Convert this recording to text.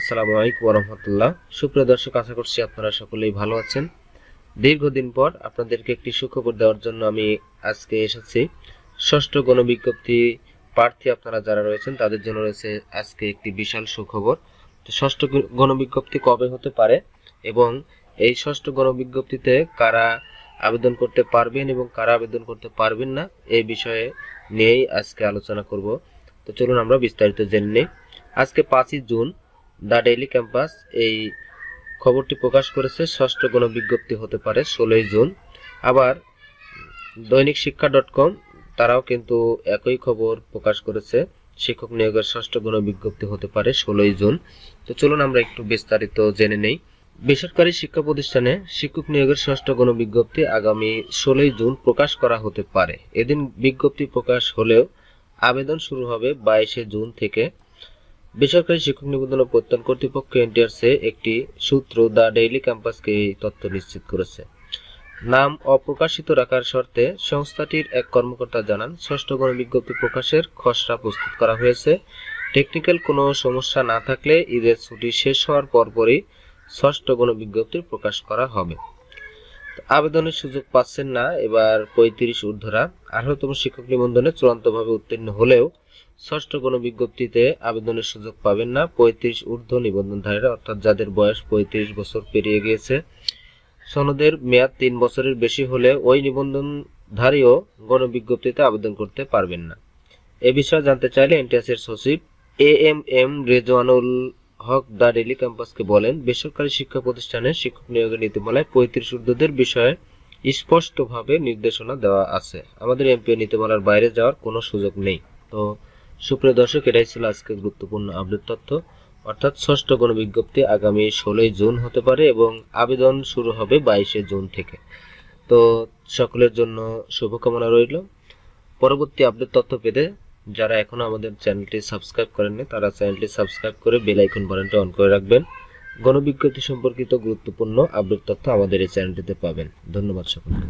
আসসালামু আলাইকুম রহমতুল্লাহ। সুপ্রিয় দর্শক, আশা করছি আপনারা সকলেই ভালো আছেন। দীর্ঘদিন পর আপনাদেরকে একটি সুখবর দেওয়ার জন্য আমি আজকে এসেছি। ষষ্ঠ গণবিজ্ঞপ্তি প্রার্থী আপনারা যারা রয়েছেন, তাদের জন্য রয়েছে আজকে একটি বিশাল সুখবর। তো ষষ্ঠ গণবিজ্ঞপ্তি কবে হতে পারে এবং এই ষষ্ঠ গণবিজ্ঞপ্তিতে কারা আবেদন করতে পারবেন এবং কারা আবেদন করতে পারবেন না, এই বিষয়ে নিয়েই আজকে আলোচনা করব। তো চলুন আমরা বিস্তারিত জেনে নিই। আজকে পাঁচই জুন দ্য ডেইলি ক্যাম্পাস এই খবরটি প্রকাশ করেছে ষষ্ঠ গণবিজ্ঞপ্তি হতে পারে ষোলোই জুন। আবার দৈনিক শিক্ষা ডট কম, তারাও কিন্তু একই খবর প্রকাশ করেছে, শিক্ষক নিয়োগের ষষ্ঠ গণবিজ্ঞপ্তি হতে পারে ষোলোই জুন। তো চলুন আমরা একটু বিস্তারিত জেনে নেই। বেসরকারি শিক্ষা প্রতিষ্ঠানে শিক্ষক নিয়োগের ষষ্ঠ গণবিজ্ঞপ্তি আগামী ষোলোই জুন প্রকাশ করা হতে পারে। এদিন বিজ্ঞপ্তি প্রকাশ হলেও আবেদন শুরু হবে বাইশে জুন থেকে। বেসরকারি শিক্ষক নিবন্ধন ও প্রত্যয়ন কর্তৃপক্ষ এনটিআরসে একটি সূত্র দ্য ডেইলি ক্যাম্পাসকে এই তথ্য নিশ্চিত করেছে। নাম অপ্রকাশিত রাখার শর্তে সংস্থাটির এক কর্মকর্তা জানান, ষষ্ঠ গণবিজ্ঞপ্তি প্রকাশের খসড়া প্রস্তুত করা হয়েছে। টেকনিক্যাল কোনো সমস্যা না থাকলে ঈদের ছুটি শেষ হওয়ার পরপরই ষষ্ঠ গণবিজ্ঞপ্তি প্রকাশ করা হবে। আবেদনের সুযোগ পাচ্ছেন না এবার পঁয়ত্রিশ ঊর্ধ্বরা। আঠারোতম শিক্ষক নিবন্ধনে চূড়ান্তভাবে উত্তীর্ণ হলেও ষষ্ঠ কোনো বিজ্ঞপ্তিতে আবেদনের সুযোগ পাবেন না। পঁয়ত্রিশ ঊর্ধ্ব নিবন্ধনধারীরা, অর্থাৎ যাদের বয়স পঁয়ত্রিশ বছর পেরিয়ে গিয়েছে, সনদের মেয়াদ তিন বছরের বেশি হলে ওই নিবন্ধনধারীও গণবিজ্ঞপ্তিতে আবেদন করতে পারবেন না। এ বিষয়ে জানতে চাইলে এনটিএসের সচিব A M M Rezwanul Haque the Daily ক্যাম্পাসকে বলেন, বেসরকারি শিক্ষা প্রতিষ্ঠানে শিক্ষক নিয়োগের নীতিমালায় পঁয়ত্রিশ ঊর্ধ্বদের বিষয়ে স্পষ্টভাবে নির্দেশনা দেওয়া আছে। আমাদের এমপি নীতিমালার বাইরে যাওয়ার কোনো সুযোগ নেই। তো সুপ্রিয় দর্শক, এটাই ছিল আজকে গুরুত্বপূর্ণ আপডেট তথ্য। অর্থাৎ ষষ্ঠ গণবিজ্ঞপ্তি আগামী ষোলোই জুন হতে পারে এবং আবেদন শুরু হবে বাইশে জুন থেকে। তো সকলের জন্য শুভকামনা রইল। পরবর্তী আপডেট তথ্য পেতে যারা এখনও আমাদের চ্যানেলটি সাবস্ক্রাইব করেননি, তারা চ্যানেলটি সাবস্ক্রাইব করে বেল আইকন বাটনটি অন করে রাখবেন। গণবিজ্ঞপ্তি সম্পর্কিত গুরুত্বপূর্ণ আপডেট তথ্য আমাদের এই চ্যানেলটিতে পাবেন। ধন্যবাদ সকলকে।